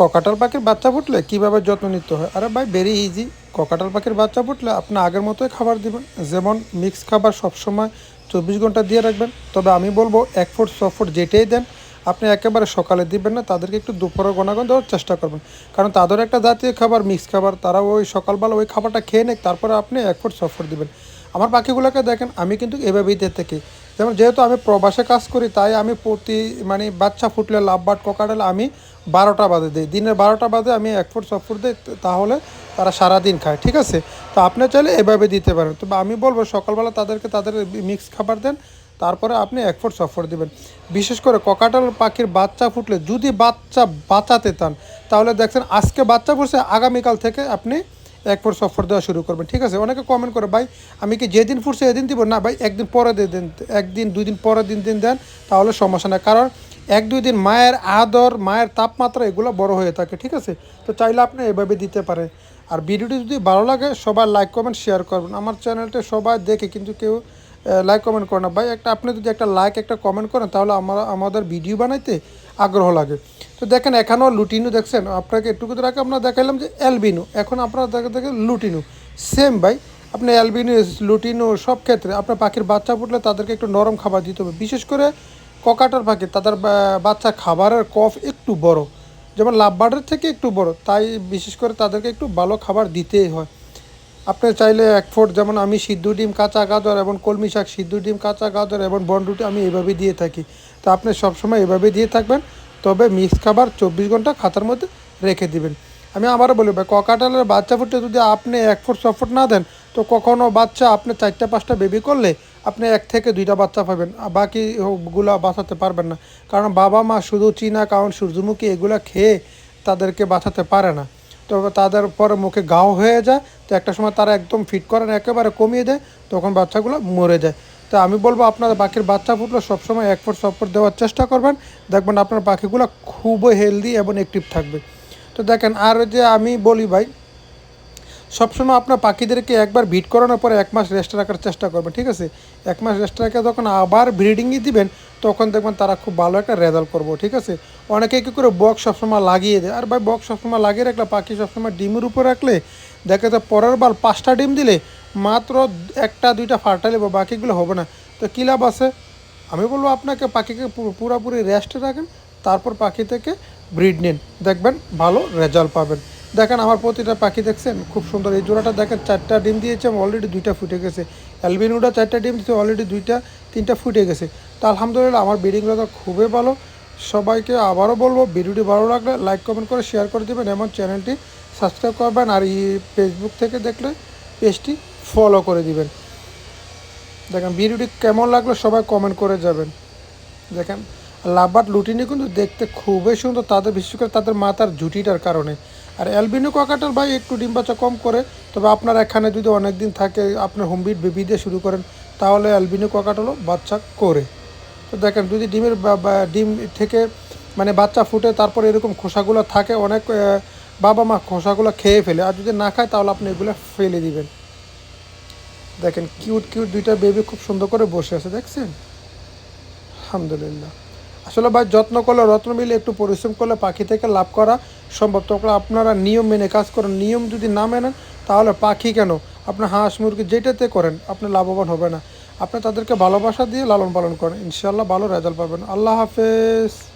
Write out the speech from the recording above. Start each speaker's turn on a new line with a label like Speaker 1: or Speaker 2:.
Speaker 1: Cockatiel পাখির বাচ্চা ফুটলে কীভাবে যত্ন নিতে হয়? আরে ভাই ভেরি ইজি ককাটাল পাখির বাচ্চা ফুটলে আপনি আগের মতোই খাবার দিবেন। যেমন মিক্স খাবার সবসময় চব্বিশ ঘণ্টা দিয়ে রাখবেন। তবে আমি বলব, এক ফুট, ছ ফুট যেটাই দেন, আপনি একেবারে সকালে দিবেন না, তাদেরকে একটু দুপুরে গণাগণ দেওয়ার চেষ্টা করবেন। কারণ তাদের একটা জাতীয় খাবার মিক্স খাবার তারা ওই সকালবেলা ওই খাবারটা খেয়ে নেক, তারপরে আপনি এক ফুট, ছ ফুট দিবেন। আমার পাখিগুলোকে দেখেন, আমি কিন্তু এভাবেই দিয়ে থাকি। যেমন যেহেতু আমি প্রবাসে কাজ করি, তাই আমি প্রতি মানে বাচ্চা ফুটলে লাভবাট ককাটেল আমি বারোটা বাদে দিই। দিনের বারোটা বাদে আমি এক ফুট ছ ফুট দিই, তাহলে তারা সারাদিন খায়, ঠিক আছে? তো আপনি চাইলে এভাবে দিতে পারেন। তবে আমি বলব, সকালবেলা তাদেরকে, তাদের মিক্স খাবার দেন, তারপরে আপনি এক ফুট ছ ফুট দিবেন। বিশেষ করে ককাটাল পাখির বাচ্চা ফুটলে, যদি বাচ্চা বাঁচাতে চান, তাহলে দেখছেন আজকে বাচ্চা ফুটছে, আগামীকাল থেকে আপনি এক সফর দেওয়া শুরু করবেন। ঠিক আছে? অনেকে কমেন্ট করে, ভাই, আমি কি যেদিন ফুটছে এদিন দিব? না, ভাই, একদিন পরে দিয়ে দেন, একদিন, দুই দিন পরে দিন দিন, দেন, তাহলে সমস্যা নেই। কারণ এক, দুই দিন মায়ের আদর, মায়ের তাপমাত্রা এগুলো বড় হয়ে থাকে, ঠিক আছে? তো চাইলে আপনি এভাবে দিতে পারেন। আর ভিডিওটি যদি ভালো লাগে, সবাই লাইক কমেন্ট শেয়ার করবেন। আমার চ্যানেলটা সবাই দেখে, কিন্তু কেউ লাইক কমেন্ট করে না। ভাই, একটা, আপনি যদি একটা লাইক একটা কমেন্ট করেন, তাহলে আমরা, আমাদের ভিডিও বানাইতে আগ্রহ লাগে। তো দেখেন, এখানেও লুটিনু দেখছেন? আপনাকে একটুকু আগে আমরা দেখাইলাম যে অ্যালবিনু। এখন আপনারা দেখে দেখেন লুটিনু। সেম ভাই, আপনি অ্যালবিনু, লুটিনু সব ক্ষেত্রে আপনার পাখির বাচ্চা ফুটলে তাদেরকে একটু নরম খাবার দিতে হবে। বিশেষ করে ককাটার পাখি, তাদের বাচ্চা খাবারের কফ একটু বড়। যেমন লাভবার্ডের থেকে একটু বড়, তাই বিশেষ করে তাদেরকে একটু ভালো খাবার দিতেই হয়। আপনি চাইলে এক ফুট, যেমন আমি সিদ্ধ ডিম, কাঁচা গাজর এবং কলমি শাক, সিদ্ধ ডিম, কাঁচা গাজর এবং বনরুটি আমি এভাবে দিয়ে থাকি। তো আপনি সবসময় এভাবে দিয়ে থাকবেন, তবে মিক্স খাবার চব্বিশ ঘণ্টা খাতার মধ্যে রেখে দিবেন। আমি আবারও বলি ভাই ককাটালের বাচ্চা ফুটে যদি আপনি এক ফুট, ছ ফুট না দেন, তো কখনও বাচ্চা আপনি চারটা, পাঁচটা বেবি করলে আপনি এক থেকে দুইটা বাচ্চা পাবেন, আর বাকিগুলা বাঁচাতে পারবেন না। কারণ বাবা মা শুধু চীনা, কাউন, সূর্যমুখী এগুলা খেয়ে তাদেরকে বাঁচাতে পারে না। তো তাদের পরে মুখে গাও হয়ে যায়, তো একটা সময় তারা একদম ফিট করে না একেবারে কমিয়ে দেয়, তখন বাচ্চাগুলো মরে যায়। তো আমি বলব আপনার পাখির বাচ্চা ফুটলে সবসময় এক ফোর সব ফুট দেওয়ার চেষ্টা করবেন। দেখবেন আপনার পাখিগুলো খুবই হেলদি এবং অ্যাক্টিভ থাকবে। তো দেখেন, আর যে আমি বলি ভাই সবসময় আপনার পাখিদেরকে একবার ভিট করানোর পরে এক মাস রেস্ট রাখার চেষ্টা করবেন, ঠিক আছে? এক মাস রেস্ট রেখে যখন আবার ব্রিডিংয়ে দিবেন, তখন দেখবেন তারা খুব ভালো একটা রেজাল্ট করব, ঠিক আছে? অনেকে কী করে বক্স সবসময় লাগিয়ে দেয়, আর ভাই বক্স সবসময় লাগিয়ে রাখলে, পাখি সবসময় ডিমের উপর রাখলে, দেখে তো পরের বার পাঁচটা ডিম দিলে, মাত্র একটা, দুইটা ফাটালে বা বাকিগুলো হবে না। তো কী লাভ আছে? আমি বলব আপনাকে, পাখিকে পুরোপুরি রেস্টে রাখেন, তারপর পাখি থেকে ব্রিড নিন, দেখবেন ভালো রেজাল্ট পাবেন। দেখেন, আমার প্রতিটা পাখি দেখছেন, খুব সুন্দর। এই জোড়াটা দেখেন, চারটা ডিম দিয়েছে অলরেডি দুইটা ফুটে গেছে। অ্যালবিনুটা চারটা ডিম দিয়েছে অলরেডি দুইটা, তিনটা ফুটে গেছে। তো আলহামদুলিল্লাহ, আমার ব্রিডিংগুলো তো খুবই ভালো। সবাইকে আবারও বলব, ভিডিওটি ভালো লাগলে লাইক কমেন্ট করে শেয়ার করে দেবেন এবং চ্যানেলটি সাবস্ক্রাইব করবেন আর এই ফেসবুক থেকে দেখলে পেজটি ফলো করে দিবেন। দেখেন, ভিডিওটি কেমন লাগল সবাই কমেন্ট করে যাবেন। দেখেন লাভবাট লুটিনি কিন্তু দেখতে খুবই সুন্দর। তাদের বিশেষ করে তাদের মাথার ঝুঁটিটার কারণে। আর অ্যালবিনো কাকাটার ভাই একটু ডিম বাচ্চা কম করে, তবে আপনার এখানে যদি অনেক দিন থাকে আপনার হোমবিট বেবি দিয়ে শুরু করেন, তাহলে অ্যালবিনো কাকাটালও বাচ্চা করে। তো দেখেন, যদি ডিমের ডিম থেকে মানে বাচ্চা ফুটে, তারপর এরকম খোসাগুলো থাকে, অনেক বাবা মা খোসাগুলো খেয়ে ফেলে। আর যদি না খায়, তাহলে আপনি এগুলো ফেলে দিবেন। দেখেন কিউট কিউট দুইটা বেবি খুব সুন্দর করে বসে আছে, দেখছেন? আলহামদুলিল্লাহ। আসলে ভাই, যত্ন করলে, রত্ন মিলে একটু পরিশ্রম করলে, পাখি থেকে লাভ করা সম্ভব। তখন আপনারা নিয়ম মেনে কাজ করেন। নিয়ম যদি না মেনেন, তাহলে পাখি কেন? আপনার হাঁস মুরগি যেটাতে করেন, আপনি লাভবান হবে না। আপনি তাদেরকে ভালোবাসা দিয়ে লালন পালন করেন। ইনশাল্লাহ ভালো রেজাল্ট পাবেন। আল্লাহ হাফেজ।